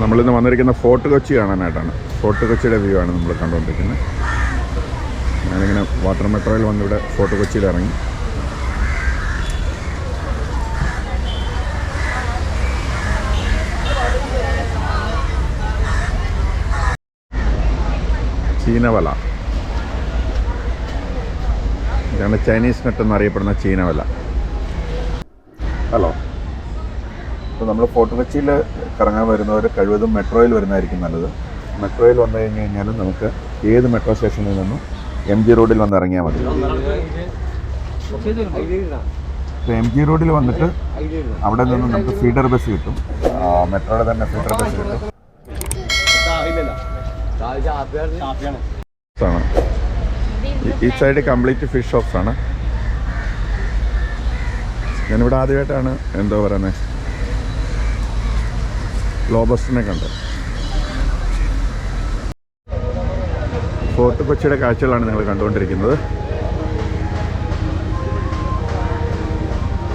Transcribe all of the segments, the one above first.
നമ്മളിന്ന് വന്നിരിക്കുന്ന ഫോർട്ട് കൊച്ചി കാണാനായിട്ടാണ്. ഫോർട്ട് കൊച്ചിയുടെ വ്യൂ ആണ് നമ്മൾ കണ്ടുകൊണ്ടിരിക്കുന്നത്. ഞാനിങ്ങനെ വാട്ടർ മെട്രോയിൽ വന്നിവിടെ ഫോർട്ട് കൊച്ചിയിൽ ഇറങ്ങി. ചീനവല. ഇതാണ് ചൈനീസ് നെറ്റ് എന്നറിയപ്പെടുന്ന ചീനവല. ഹലോ. ഇപ്പോൾ നമ്മൾ ഫോർട്ട് കൊച്ചിയിൽ കറങ്ങാൻ വരുന്നവർ കഴിവതും മെട്രോയിൽ വരുന്നതായിരിക്കും നല്ലത്. മെട്രോയിൽ വന്നു കഴിഞ്ഞ് കഴിഞ്ഞാൽ നമുക്ക് ഏത് മെട്രോ സ്റ്റേഷനിൽ നിന്നും എം ജി റോഡിൽ വന്ന് ഇറങ്ങിയാൽ മതി. ഇപ്പോൾ എം ജി റോഡിൽ വന്നിട്ട് അവിടെ നിന്ന് നമുക്ക് ഫീഡർ ബസ് കിട്ടും. മെട്രോയുടെ തന്നെ ഫീഡർ ബസ് കിട്ടും. ഈ സൈഡ് കംപ്ലീറ്റ് ഫിഷ് ഷോപ്സ് ആണ്. ഞാനിവിടെ ആദ്യമായിട്ടാണ് എന്തോ പറയുന്നത്. ലോബസ്റ്റിനെ കണ്ട്. ഫോർട്ട് കൊച്ചിയുടെ കാഴ്ചകളാണ് നിങ്ങൾ കണ്ടുകൊണ്ടിരിക്കുന്നത്.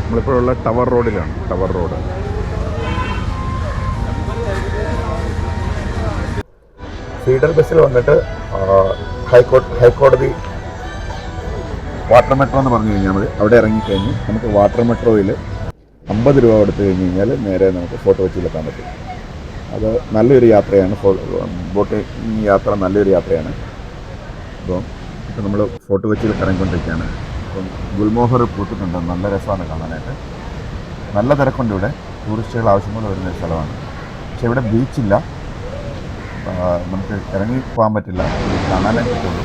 നമ്മളിപ്പോഴുള്ള ടവർ റോഡിലാണ് ടവർ റോഡ്. ഫീഡർ ബസ്സിൽ വന്നിട്ട് ഹൈക്കോട്ട് ഹൈക്കോടതി വാട്ടർ മെട്രോ എന്ന് പറഞ്ഞു കഴിഞ്ഞാൽ മതി. അവിടെ ഇറങ്ങിക്കഴിഞ്ഞ് നമുക്ക് വാട്ടർ മെട്രോയിൽ അമ്പത് രൂപ കൊടുത്തു കഴിഞ്ഞ് കഴിഞ്ഞാൽ നേരെ നമുക്ക് ഫോട്ടോ വെച്ചിലെത്താൻ പറ്റും. അത് നല്ലൊരു യാത്രയാണ്. ബോട്ട് യാത്ര നല്ലൊരു യാത്രയാണ്. അപ്പോൾ ഇപ്പം നമ്മൾ ഫോർട്ട് കൊച്ചിയിൽ കറങ്ങിക്കൊണ്ടിരിക്കുകയാണ്. അപ്പം ഗുൽമോഹർ പൂത്തിട്ടുണ്ട്. നല്ല രസമാണ് കാണാനായിട്ട്. നല്ല തിരക്കുണ്ട് ഇവിടെ. ടൂറിസ്റ്റുകൾ ആവശ്യമുള്ള വരുന്ന ഒരു സ്ഥലമാണ്. പക്ഷേ ഇവിടെ ബീച്ചില്ല നമുക്ക് ഇറങ്ങി പോകാൻ പറ്റില്ല. കാണാനേ പറ്റുള്ളൂ.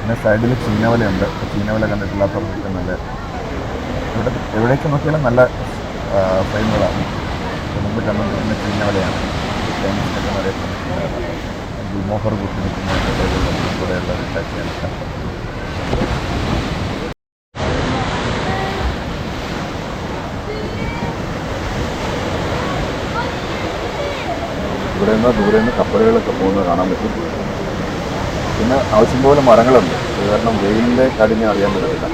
പിന്നെ സൈഡിൽ ചീനവലയുണ്ട്. ചീനവല കണ്ടിട്ടില്ലാത്തവർക്ക് നല്ല ഇവിടെ എവിടേക്ക് നോക്കിയാലും നല്ല ഫ്രെയിമുകളാണ് മുമ്പ് കാഴ്ചയാണ് ഇവിടെ നിന്ന് ദൂരെ നിന്ന് കപ്പലുകളൊക്കെ പോകുന്നത് കാണാൻ പറ്റും. പിന്നെ ആവശ്യം പോലെ മരങ്ങളുണ്ട്. കാരണം വെയിലിന്റെ കടിഞ്ഞ അറിയാൻ പറ്റത്തില്ല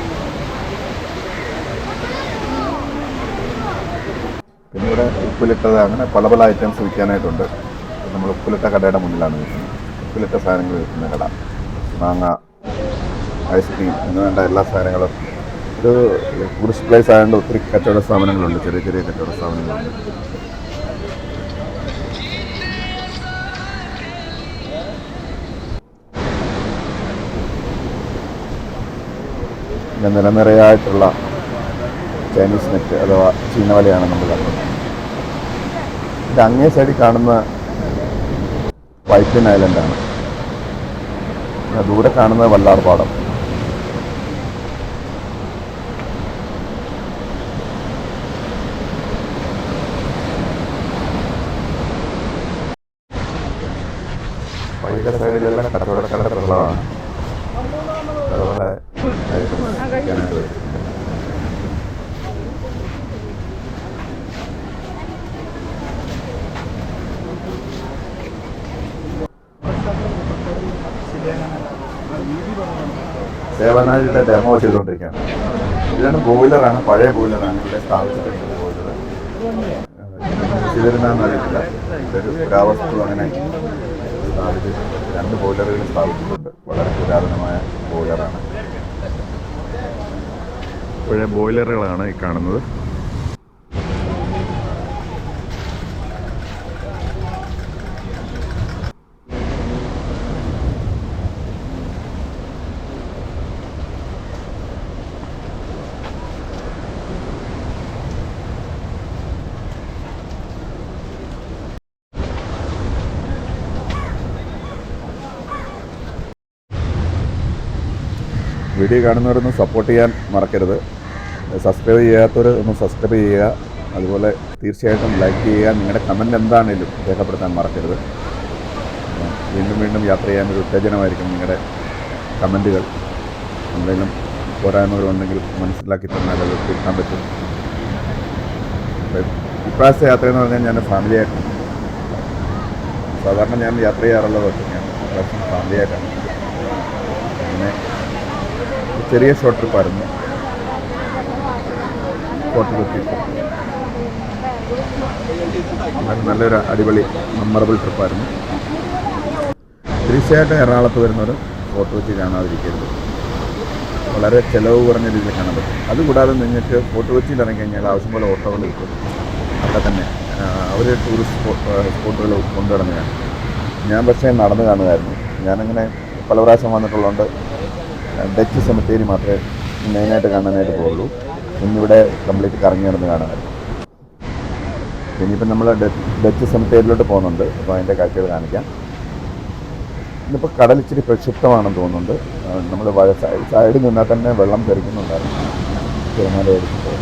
പിന്നെ ഇവിടെ ഉപ്പിലിട്ടത് അങ്ങനെ പല പല ഐറ്റംസ് വിൽക്കാനായിട്ടുണ്ട്. നമ്മൾ ഉപ്പിലിട്ട കടയുടെ മുന്നിലാണ് നിൽക്കുന്നത്. ഉപ്പിലിട്ട സാധനങ്ങൾ വിൽക്കുന്ന കട. മാങ്ങ ഐസ്ക്രീം എന്ന് വേണ്ട എല്ലാ സാധനങ്ങളും. ഒരു ടൂറിസ്റ്റ് പ്ലേസ് ആയതുകൊണ്ട് ഒത്തിരി കച്ചവട സ്ഥാപനങ്ങളുണ്ട് ചെറിയ ചെറിയ കച്ചവട സ്ഥാപനങ്ങളുണ്ട് നിലനിറയായിട്ടുള്ള ചൈനീസ് നെറ്റ് അഥവാ ചീനവലയാണ് നമ്മൾ കണ്ടത് ഇത് അങ്ങേ സൈഡിൽ കാണുന്ന വൈറ്റൻ ഐലൻഡാണ് ദൂരെ കാണുന്നത് വല്ലാർ സേവനാഴിയുടെ ഡെമോ ചെയ്തുകൊണ്ടിരിക്കുകയാണ്. ഇതാണ് ബോയിലറാണ് പഴയ ബോയിലറാണ് ഇവിടെ സ്ഥാപിച്ചിട്ടുള്ള ബോയിലർ ചെയ്തിരുന്നാന്ന് ഇതൊരു പുരാവസ്തു അങ്ങനെ സ്ഥാപിച്ച് രണ്ട് ബോയിലറുകൾ സ്ഥാപിച്ചിട്ടുണ്ട്. വളരെ പുരാതനമായ ബോയിലറാണ് പഴയ ബോയിലറുകളാണ് ഈ കാണുന്നത്. വീഡിയോ കാണുന്നവരൊന്നും സപ്പോർട്ട് ചെയ്യാൻ മറക്കരുത്. സബ്സ്ക്രൈബ് ചെയ്യാത്തവർ ഒന്ന് സബ്സ്ക്രൈബ് ചെയ്യുക. അതുപോലെ തീർച്ചയായിട്ടും ലൈക്ക് ചെയ്യുക. നിങ്ങളുടെ കമന്റ് എന്താണേലും രേഖപ്പെടുത്താൻ മറക്കരുത്. വീണ്ടും വീണ്ടും യാത്ര ചെയ്യാൻ ഒരു ഉത്തേജനമായിരിക്കും നിങ്ങളുടെ കമന്റുകൾ. എന്തെങ്കിലും പോരായ്മകളുണ്ടെങ്കിൽ മനസ്സിലാക്കി തന്നാൽ അത് തീർക്കാൻ പറ്റും. ഇപ്രാവശ്യത്തെ യാത്ര എന്ന് പറഞ്ഞാൽ ഞാൻ ഫാമിലിയായിട്ട് സാധാരണ ഞാൻ യാത്ര ചെയ്യാറുള്ളത് ഞാൻ ഇപ്രാവശ്യം ഫാമിലിയായിട്ടാണ് ഒരു ചെറിയ ഷോർട്ട് ട്രിപ്പായിരുന്നു ഫോർട്ട് നല്ലൊരു അടിപൊളി മെമ്മറബിൾ ട്രിപ്പായിരുന്നു തീർച്ചയായിട്ടും എറണാകുളത്ത് വരുന്നവർ ഫോർട്ട് കൊച്ചി കാണാതിരിക്കരുത്. വളരെ ചിലവ് കുറഞ്ഞ രീതിയിൽ കാണാൻ പറ്റും. അതുകൂടാതെ നിങ്ങൾക്ക് ഫോർട്ട് കൊച്ചിയിൽ ഇറങ്ങി കഴിഞ്ഞാൽ ആവശ്യം പോലെ ഓട്ടോകൾ കിട്ടും. അവിടെ തന്നെ. അവർ ടൂറിസ്റ്റ് സ്പോട്ടുകൾ കൊണ്ടുവരുന്നതാണ്. ഞാൻ പക്ഷേ നടന്ന് കാണുമായിരുന്നു ഞാനങ്ങനെ പല പ്രാവശ്യം വന്നിട്ടുള്ളതുകൊണ്ട് ഡച്ച് സെമിത്തേരി മാത്രമേ മെയിനായിട്ട് കാണാനായിട്ട് പോകുള്ളൂ ഇന്നിവിടെ കംപ്ലീറ്റ് കറങ്ങി നടന്ന് കാണാമായിരുന്നു ഇനിയിപ്പം നമ്മൾ ഡച്ച് സെമിത്തേരിയിലോട്ട് പോകുന്നുണ്ട്. അപ്പോൾ അതിന്റെ കാഴ്ചകൾ കാണിക്കാം. ഇന്നിപ്പോൾ കടൽ ഇച്ചിരി പ്രക്ഷിപ്തമാണെന്ന് തോന്നുന്നുണ്ട്. നമ്മൾ സൈഡിൽ നിന്നാൽ തന്നെ വെള്ളം തെറിക്കുന്നുണ്ടായിരുന്നു. തിരമാല അടിച്ചിട്ട്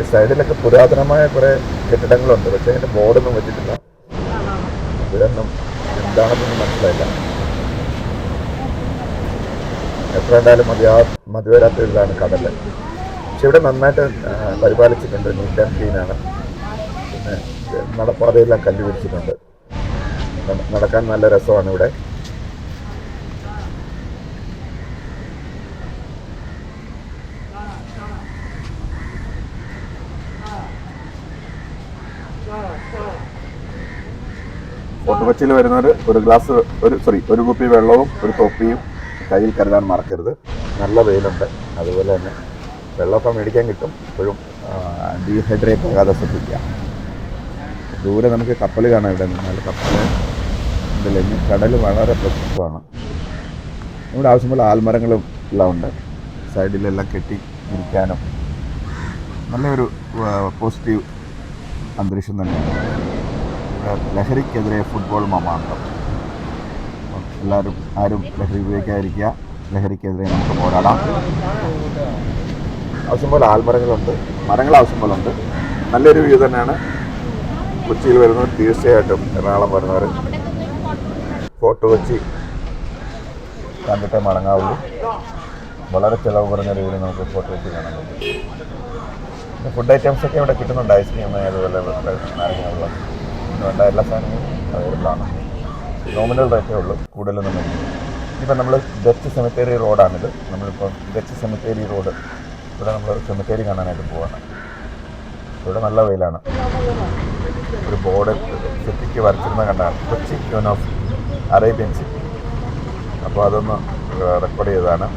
ഈ സൈഡിലൊക്കെ പുരാതനമായ കുറേ കെട്ടിടങ്ങളുണ്ട്. പക്ഷേ അതിന്റെ ബോർഡൊന്നും വെച്ചിട്ടില്ല. ഇതൊന്നും എന്താണെന്നൊന്നും മനസ്സിലായില്ല. എത്ര ഉണ്ടായാലും മതിയാ മതി വരാത്ത ഇതാണ് കടൽ പക്ഷെ ഇവിടെ നന്നായിട്ട് പരിപാലിച്ചിട്ടുണ്ട്. Neat and ക്ലീനാണ്. പിന്നെ നടപ്പാതയെല്ലാം കല്ലുപിടിച്ചിട്ടുണ്ട് നടക്കാൻ നല്ല രസമാണ് ഇവിടെ. വരുന്നത് വരുന്നവർ ഒരു ഗ്ലാസ് ഒരു സോറി ഒരു കുപ്പി വെള്ളവും ഒരു തൊപ്പിയും കയ്യിൽ കരുതാൻ മറക്കരുത്. നല്ല വെയിലുണ്ട്. അതുപോലെ തന്നെ വെള്ളമൊക്കെ മേടിക്കാൻ കിട്ടും. ഇപ്പോഴും ഡീഹൈഡ്രേറ്റ് ആകാതെ ശ്രദ്ധിക്കുക. ദൂരെ നമുക്ക് കപ്പൽ കാണാൻ ഇവിടെ. നിന്നാൽ കപ്പൽ ഇതില്ലെങ്കിൽ കടൽ വളരെ പ്രശസ്തമാണ്. നമ്മുടെ ആവശ്യമുള്ള ആൽമരങ്ങളും എല്ലാം ഉണ്ട്. സൈഡിലെല്ലാം കെട്ടി ഇരിക്കാനും. നല്ലൊരു പോസിറ്റീവ് അന്തരീക്ഷം തന്നെയാണ്. ലഹരിക്കെതിരെ ഫുട്ബോൾ മമാന്തം. എല്ലാവരും ആരും ലഹരി ഉപയോഗിക്കാതിരിക്കുക. ലഹരിക്കെതിരെ നമുക്ക് പോരാടാം. ആവശ്യം പോലെ ആൽമരങ്ങളുണ്ട്. മരങ്ങൾ ആവശ്യം പോലെ ഉണ്ട് നല്ലൊരു വ്യൂ തന്നെയാണ് കൊച്ചിയിൽ വരുന്നവർ തീർച്ചയായിട്ടും എറണാകുളം വരുന്നവർ ഫോർട്ട് കൊച്ചി കണ്ടിട്ടേ മടങ്ങാവുള്ളൂ. വളരെ ചിലവ് കുറഞ്ഞ രീതിയിൽ നമുക്ക് ഫോർട്ട് കൊച്ചി കാണാൻ പറ്റും. ഫുഡ് ഐറ്റംസ് ഒക്കെ ഇവിടെ കിട്ടുന്നുണ്ട്. ഐസ്ക്രീം അതുപോലെ വേണ്ട എല്ലാ സാധനങ്ങളും അവൈലബിൾ ആണ്. നോമിനൽ റേറ്റേ ഉള്ളൂ. കൂടുതലൊന്നും വേണ്ടി. ഇപ്പം നമ്മൾ ഡച്ച് സെമിത്തേരി റോഡാണിത് നമ്മളിപ്പോൾ ഡച്ച് സെമിത്തേരി റോഡ് ഇവിടെ നമ്മൾ സെമിത്തേരി കാണാനായിട്ട് പോവാണ്. ഇവിടെ നല്ല വെയിലാണ്. ഒരു ബോർഡ് സിറ്റിക്ക് വരച്ചിരുന്ന കണ്ടാണ്. Kochi queen of Arabian city അപ്പോൾ അതൊന്ന് റെക്കോർഡ് ചെയ്തതാണ്.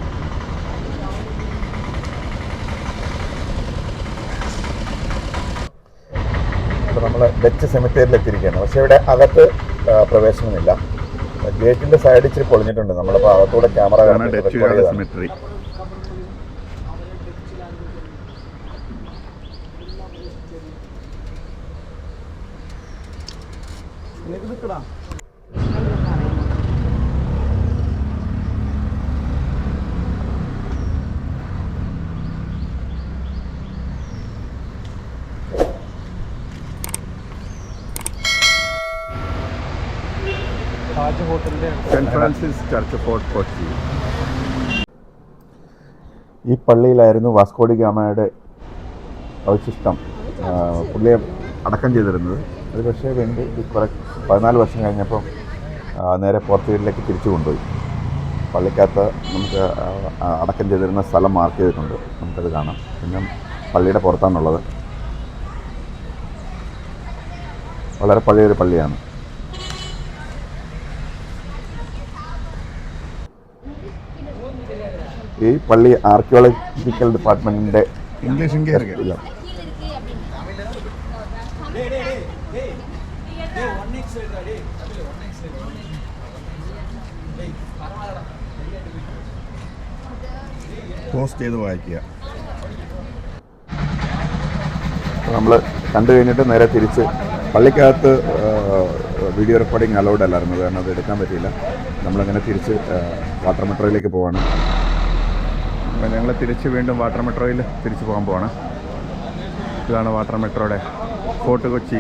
ഇപ്പോൾ നമ്മൾ ഡച്ച് സെമിത്തേരിൽ എത്തിയിരിക്കുകയാണ് പക്ഷേ ഇവിടെ അകത്ത് പ്രവേശനമില്ല. ഗേറ്റിന്റെ സൈഡ് ഇച്ചിരി പൊളിഞ്ഞിട്ടുണ്ട്. നമ്മളിപ്പോൾ അകത്തൂടെ ക്യാമറ കാണാൻ താജ് ഹോട്ടലിന്റെ ഫ്രാൻസിസ് ചർച്ച് ഫോർട്ട് കൊച്ചി. ഈ പള്ളിയിലായിരുന്നു വാസ്കോഡി ഗാമയുടെ അവശിഷ്ടം. പുള്ളിയെ അടക്കം ചെയ്തിരുന്നത്. അത് പക്ഷേ വേണ്ടി കുറെ പതിനാല് വർഷം കഴിഞ്ഞപ്പം നേരെ പോർച്ചുഗലിലേക്ക് തിരിച്ചു കൊണ്ടുപോയി. പള്ളിക്കകത്ത് നമുക്ക് അടക്കം ചെയ്തിരുന്ന സ്ഥലം മാർക്ക് ചെയ്തിട്ടുണ്ട്. നമുക്കത് കാണാം. പിന്നെ പള്ളിയുടെ പുറത്താണുള്ളത്. വളരെ പഴയൊരു പള്ളിയാണ്. ഈ പള്ളി ആർക്കിയോളജിക്കൽ ഡിപ്പാർട്ട്മെന്റിന്റെ ഇംഗ്ലീഷ് ഇല്ല. പോസ്റ്റ് ചെയ്ത് വായിക്കുക. നമ്മൾ കണ്ടു കഴിഞ്ഞിട്ട് നേരെ തിരിച്ച് പള്ളിക്കകത്ത് വീഡിയോ റെക്കോർഡിംഗ് അലൗഡ് അല്ലായിരുന്നു. കാരണം അത് എടുക്കാൻ പറ്റിയില്ല. നമ്മളങ്ങനെ തിരിച്ച് വാട്ടർ മെട്രോയിലേക്ക് പോവാണ്. അപ്പോൾ ഞങ്ങൾ തിരിച്ച് വീണ്ടും വാട്ടർ മെട്രോയിൽ തിരിച്ചു പോകാൻ പോവാണ്. ഇതാണ് വാട്ടർ മെട്രോയുടെ ഫോർട്ട് കൊച്ചി.